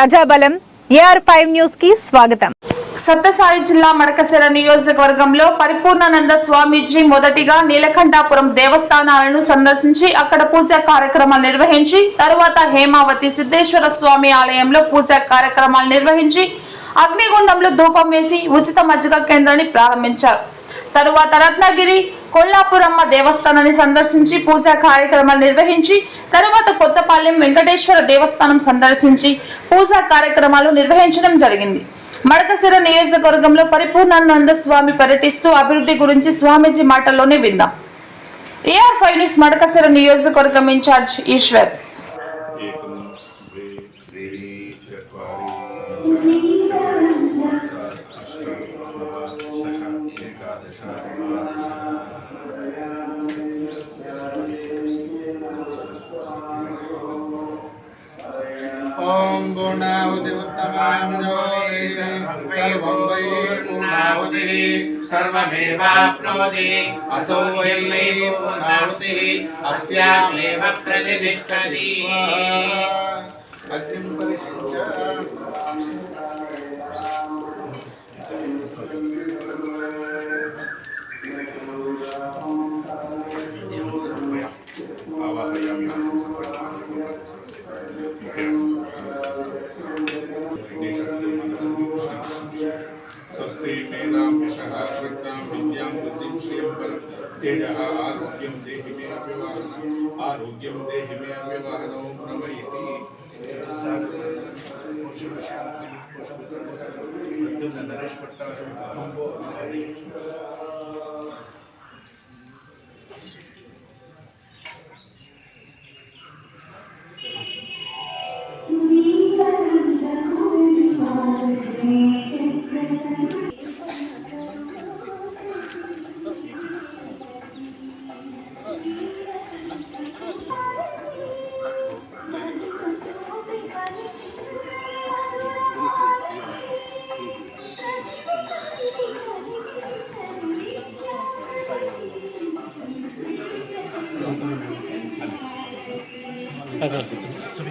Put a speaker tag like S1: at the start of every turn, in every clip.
S1: ప్రజాబలం AR five న్యూస్కి స్వాగతం.
S2: సత్తసాయి జిల్లా మడకశిర నియోజకవర్గంలో పరిపూర్ణానంద స్వామీజీ మొదటిగా నీలకంఠాపురం దేవస్థానాలను సందర్శించి అక్కడ పూజా కార్యక్రమాలు నిర్వహించి తరువాత హేమావతి సిద్ధేశ్వర స్వామి ఆలయంలో పూజా కార్యక్రమాలు నిర్వహించి అగ్నిగుండంలో ధూపం వేసి ఉచిత మజ్జిగ కేంద్రాన్ని ప్రారంభించారు. తరువాత రత్నగిరి కొల్లాపురమ్మ దేవస్థానాన్ని సందర్శించి పూజా కార్యక్రమాలు నిర్వహించి తరువాత కొత్తపాలెం వెంకటేశ్వర దేవస్థానం సందర్శించి పూజా కార్యక్రమాలు నిర్వహించడం జరిగింది. మడకశిర నియోజకవర్గంలో పరిపూర్ణానంద స్వామి పర్యటిస్తూ అభివృద్ధి గురించి స్వామీజీ మాటల్లోనే విందాం. ఏఆర్ ఫైవ్ న్యూస్ మడకశిర నియోజకవర్గం ఇన్ఛార్జ్ ఈశ్వర్.
S3: पूर्णाहुति उत्तमां ज्योति सर्वं वै पूर्णाहुतिः सर्वमेवाप्नोति असौ वै पूर्णाहुतिः अस्यामेव प्रतिष्ठति
S4: देहि मे अव्यवाहनौ नम इति
S5: సరే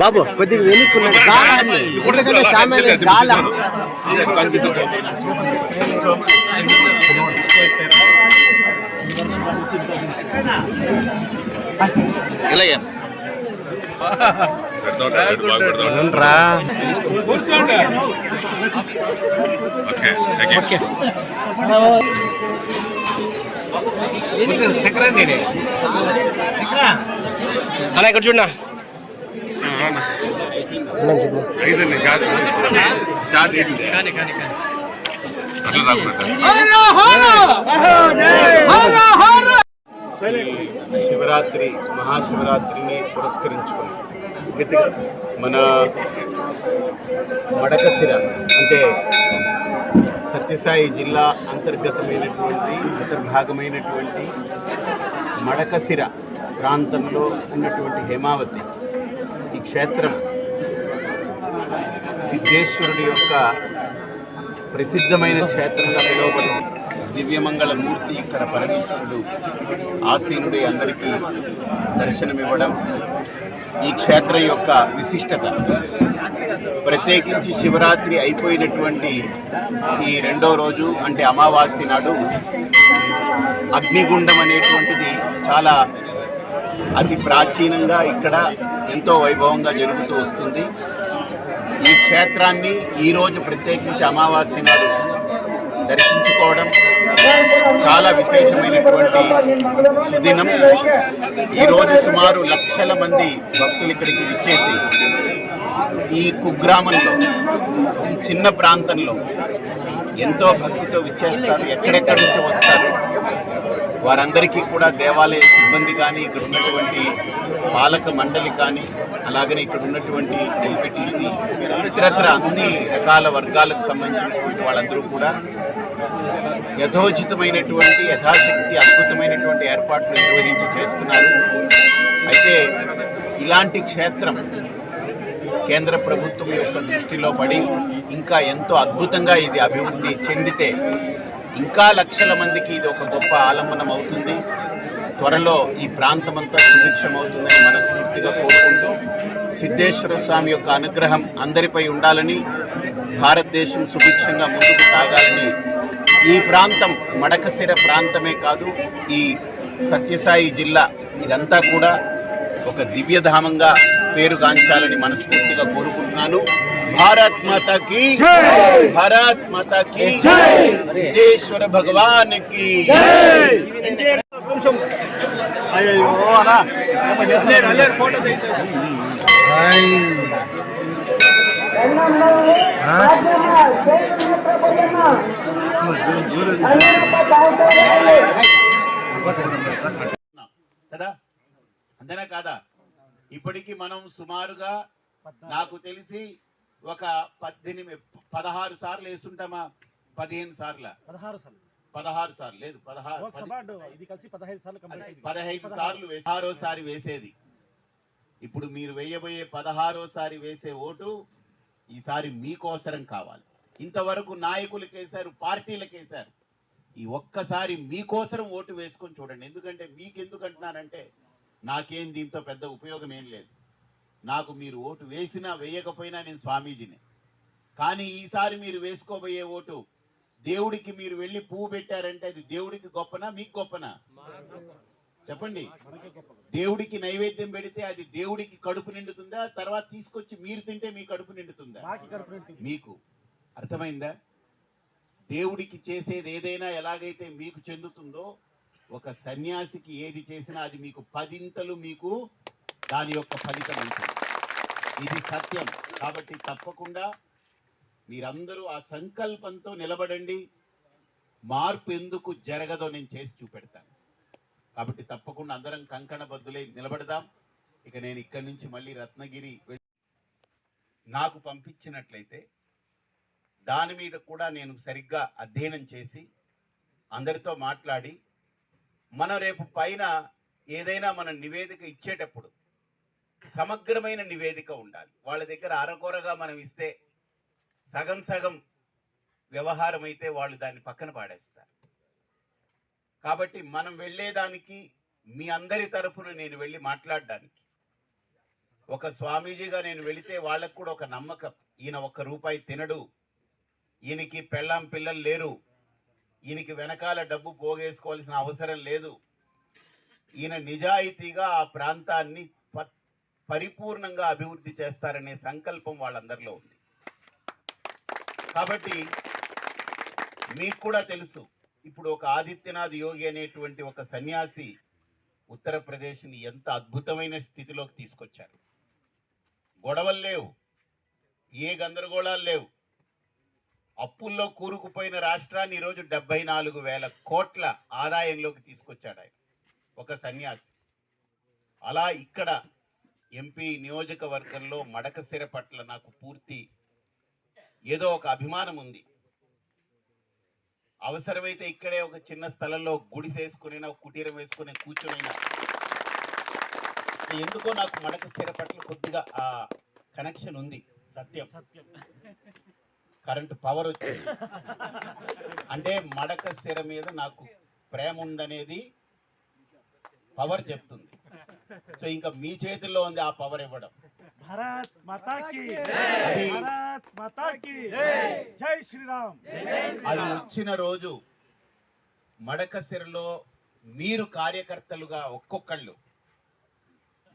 S6: బాబు కొద్దిగా వెనుక్కున్నాడు గాలి ఎందుకంటే సామాన్య గాలి. రా
S4: ఓకే
S6: సెక్రటరీ అలా ఇక్కడ చూడనా
S3: శివరాత్రి
S7: మహాశివరాత్రిని పురస్కరించుకుని మన మడకసిర అంటే సత్యసాయి జిల్లా అంతర్గతమైనటువంటి అంతర్భాగమైనటువంటి మడకసిర ప్రాంతంలో ఉన్నటువంటి హేమావతి ఈ క్షేత్రం సిద్ధేశ్వరుడి యొక్క ప్రసిద్ధమైన క్షేత్రంగా పిలువబడింది. దివ్యమంగళ మూర్తి ఇక్కడ పరమేశ్వరుడు ఆసీనుడి అందరికీ దర్శనమివ్వడం ఈ క్షేత్రం యొక్క విశిష్టత. ప్రత్యేకించి శివరాత్రి అయిపోయినటువంటి ఈ రెండో రోజు అంటే అమావాస్య నాడు అగ్నిగుండం అనేటువంటిది చాలా అతి ప్రాచీనంగా ఇక్కడ ఎంతో వైభవంగా జరుగుతూ వస్తుంది. ఈ క్షేత్రాన్ని ఈరోజు ప్రత్యేకించి అమావాస్య నాడు దర్శించుకోవడం చాలా విశేషమైనటువంటి సుదినం. ఈరోజు సుమారు లక్షల మంది భక్తులు ఇక్కడికి విచ్చేసి ఈ కుగ్రామంలో ఈ చిన్న ప్రాంతంలో ఎంతో భక్తితో విచ్చేస్తారు. ఎక్కడెక్కడి నుంచి వస్తారు. వారందరికీ కూడా దేవాలయ సిబ్బంది కానీ ఇక్కడ ఉన్నటువంటి పాలక మండలి కానీ అలాగనే ఇక్కడ ఉన్నటువంటి ఎంపీటీసీ ఇతరత్ర అన్ని రకాల వర్గాలకు సంబంధించినటువంటి వాళ్ళందరూ కూడా యథోచితమైనటువంటి యథాశక్తి అద్భుతమైనటువంటి ఏర్పాట్లు నిర్వహించి చేస్తున్నారు. అయితే ఇలాంటి క్షేత్రం కేంద్ర ప్రభుత్వం యొక్క దృష్టిలో పడి ఇంకా ఎంతో అద్భుతంగా ఇది అభివృద్ధి చెందితే ఇంకా లక్షల మందికి ఇది ఒక గొప్ప ఆలంబనం అవుతుంది. త్వరలో ఈ ప్రాంతమంతా సుభిక్షం అవుతుందని మనస్ఫూర్తిగా కోరుకుంటూ సిద్ధేశ్వర స్వామి యొక్క అనుగ్రహం అందరిపై ఉండాలని భారతదేశం సుభిక్షంగా ముందుకు సాగాలని ఈ ప్రాంతం మడకశిర ప్రాంతమే కాదు ఈ సత్యసాయి జిల్లా ఇదంతా కూడా ఒక దివ్యధామంగా పేరుగాంచాలని మనస్ఫూర్తిగా కోరుకుంటున్నాను. భారత్ మాతకి భారత్ మాతకి సిద్ధేశ్వర భగవాన్కి కదా? అంతేనా కాదా? ఇప్పటికి మనం సుమారుగా నాకు తెలిసి ఒక పద్దెనిమిది పదహారు సార్లు వేస్తుంటామా? పదిహేను సార్ల?
S8: పదహారు సార్లు.
S7: పదహారు సార్లు లేదు
S8: పదహైదు సార్లు
S7: పదహారోసారి వేసేది. ఇప్పుడు మీరు వేయబోయే పదహారోసారి వేసే ఓటు ఈసారి మీకోసరం కావాలి. ఇంతవరకు నాయకులకు వేశారు పార్టీలకు వేశారు ఈ ఒక్కసారి మీకోసరం ఓటు వేసుకొని చూడండి. ఎందుకంటే మీకు ఎందుకు అంటున్నానంటే నాకేం దీంతో పెద్ద ఉపయోగం ఏం లేదు. నాకు మీరు ఓటు వేసినా వేయకపోయినా నేను స్వామీజీని. కానీ ఈసారి మీరు వేసుకోబోయే ఓటు దేవుడికి మీరు వెళ్ళి పువ్వు పెట్టారంటే అది దేవుడికి గొప్పనా మీకు గొప్పనా? చెప్పండి. దేవుడికి నైవేద్యం పెడితే అది దేవుడికి కడుపు నిండుతుందా? తర్వాత తీసుకొచ్చి మీరు తింటే మీ కడుపు నిండుతుంది.
S8: మీకు.
S7: అర్థమైందా? దేవుడికి చేసేది ఏదైనా ఎలాగైతే మీకు చెందుతుందో ఒక సన్యాసికి ఏది చేసినా అది మీకు పదింతలు మీకు దాని యొక్క ఫలితం ఉంటుంది. ఇది సత్యం. కాబట్టి తప్పకుండా మీరందరూ ఆ సంకల్పంతో నిలబడండి. మార్పు ఎందుకు జరగదో నేను చేసి చూపెడతాను. కాబట్టి తప్పకుండా అందరం కంకణ బద్దులై నిలబడదాం. ఇక నేను ఇక్కడి నుంచి మళ్ళీ రత్నగిరి నాకు పంపించినట్లయితే దాని మీద కూడా నేను సరిగ్గా అధ్యయనం చేసి అందరితో మాట్లాడి మనం రేపు పైన ఏదైనా మన నివేదిక ఇచ్చేటప్పుడు సమగ్రమైన నివేదిక ఉండాలి. వాళ్ళ దగ్గర అరకొరగా మనం ఇస్తే సగం సగం వ్యవహారం అయితే వాళ్ళు దాన్ని పక్కన పాడేస్తారు. కాబట్టి మనం వెళ్ళేదానికి మీ అందరి తరఫున నేను వెళ్ళి మాట్లాడడానికి ఒక స్వామీజీగా నేను వెళితే వాళ్ళకు కూడా ఒక నమ్మకం. ఈయన ఒక్క రూపాయి తినడు ఈయనకి పెళ్ళాం పిల్లలు లేరు. ఈయనకి వెనకాల డబ్బు పోగేసుకోవాల్సిన అవసరం లేదు. ఈయన నిజాయితీగా ఆ ప్రాంతాన్ని ప- పరిపూర్ణంగా అభివృద్ధి చేస్తారనే సంకల్పం వాళ్ళందరిలో ఉంది. కాబట్టి మీకు కూడా తెలుసు ఇప్పుడు ఒక ఆదిత్యనాథ్ యోగి అనేటువంటి ఒక సన్యాసి ఉత్తరప్రదేశ్ని ఎంత అద్భుతమైన స్థితిలోకి తీసుకొచ్చారు. గొడవలు లేవు. ఏ గందరగోళాలు లేవు. అప్పుల్లో కూరుకుపోయిన రాష్ట్రాన్ని ఈరోజు డెబ్బై నాలుగు వేల కోట్ల ఆదాయంలోకి తీసుకొచ్చాడు ఆయన. ఒక సన్యాసి. అలా ఇక్కడ ఎంపీ నియోజకవర్గంలో మడకసిర పట్ల నాకు పూర్తి ఏదో ఒక అభిమానం ఉంది. అవసరమైతే ఇక్కడే ఒక చిన్న స్థలంలో గుడిసేసుకునైనా ఒక కుటీరం వేసుకుని కూర్చొనైనా. ఎందుకో నాకు మడకసిర పట్ల కొద్దిగా ఆ కనెక్షన్ ఉంది సత్యం.
S8: సత్యం.
S7: కరెంటు పవర్ వచ్చింది. అంటే మడక సిర మీద నాకు ప్రేమ ఉందనేది పవర్ చెప్తుంది. సో ఇంకా మీ చేతుల్లో ఉంది ఆ పవర్ ఇవ్వడం.
S8: భారత్ మాతా కి
S7: అది
S8: భారత్ మాతా కి జై శ్రీరామ్.
S7: అది వచ్చిన రోజు మడక సిరలో మీరు కార్యకర్తలుగా ఒక్కొక్కళ్ళు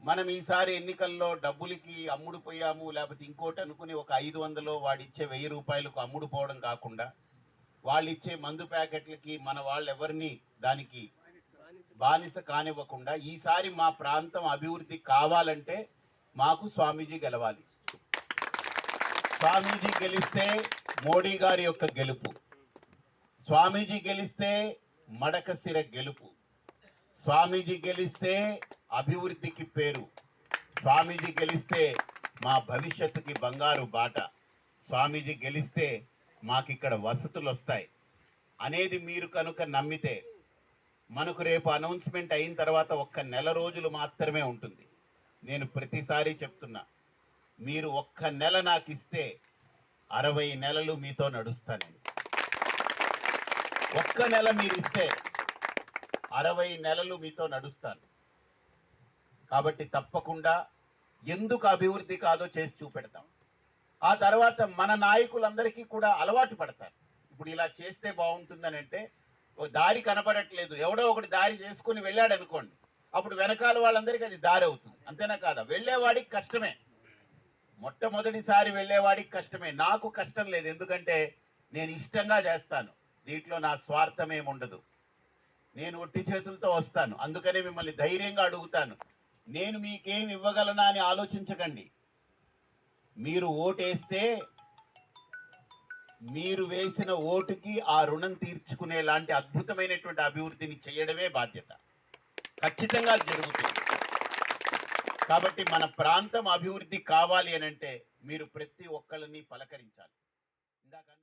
S7: మనం ఈసారి ఎన్నికల్లో డబ్బులకి అమ్ముడుపోయాము లేకపోతే ఇంకోటి అనుకుని ఒక ఐదు వందలు వాడిచ్చే వెయ్యి రూపాయలకు అమ్ముడుపోవడం కాకుండా వాళ్ళిచ్చే మందు ప్యాకెట్లకి మన వాళ్ళు ఎవరిని దానికి బానిస కానివ్వకుండా ఈసారి మా ప్రాంతం అభివృద్ధి కావాలంటే మాకు స్వామీజీ గెలవాలి. స్వామీజీ గెలిస్తే మోడీ గారి యొక్క గెలుపు. స్వామీజీ గెలిస్తే మడకసిర గెలుపు. స్వామీజీ గెలిస్తే అభివృద్ధికి పేరు. స్వామీజీ గెలిస్తే మా భవిష్యత్తుకి బంగారు బాట. స్వామీజీ గెలిస్తే మాకిక్కడ వసతులు వస్తాయి అనేది మీరు కనుక నమ్మితే మనకు రేపు అనౌన్స్మెంట్ అయిన తర్వాత ఒక్క నెల రోజులు మాత్రమే ఉంటుంది. నేను ప్రతిసారి చెప్తున్నా మీరు ఒక్క నెల నాకు ఇస్తే అరవై నెలలు మీతో నడుస్తాను ఒక్క నెల మీరు ఇస్తే అరవై నెలలు మీతో నడుస్తాను. కాబట్టి తప్పకుండా ఎందుకు అభివృద్ధి కాదో చేసి చూపెడతాం. ఆ తర్వాత మన నాయకులందరికీ కూడా అలవాటు పడతారు. ఇప్పుడు ఇలా చేస్తే బాగుంటుందని అంటే ఓ దారి కనపడట్లేదు. ఎవడో ఒకటి దారి చేసుకుని వెళ్ళాడు అనుకోండి అప్పుడు వెనకాల వాళ్ళందరికీ అది దారి అవుతుంది. అంతేనా కాదా? వెళ్ళేవాడికి కష్టమే. మొట్టమొదటిసారి వెళ్ళేవాడికి కష్టమే. నాకు కష్టం లేదు. ఎందుకంటే నేను ఇష్టంగా చేస్తాను. దీంట్లో నా స్వార్థమేముండదు. నేను ఒట్టి చేతులతో వస్తాను. అందుకనే మిమ్మల్ని ధైర్యంగా అడుగుతాను. నేను మీకేం ఇవ్వగలనా అని ఆలోచించకండి. మీరు ఓటేస్తే మీరు వేసిన ఓటుకి ఆ రుణం తీర్చుకునే లాంటి అద్భుతమైనటువంటి అభివృద్ధిని చేయడమే బాధ్యత. ఖచ్చితంగా జరుగుతుంది. కాబట్టి మన ప్రాంతం అభివృద్ధి కావాలి అని అంటే మీరు ప్రతి ఒక్కరిని పలకరించాలి. ఇందాకన్నా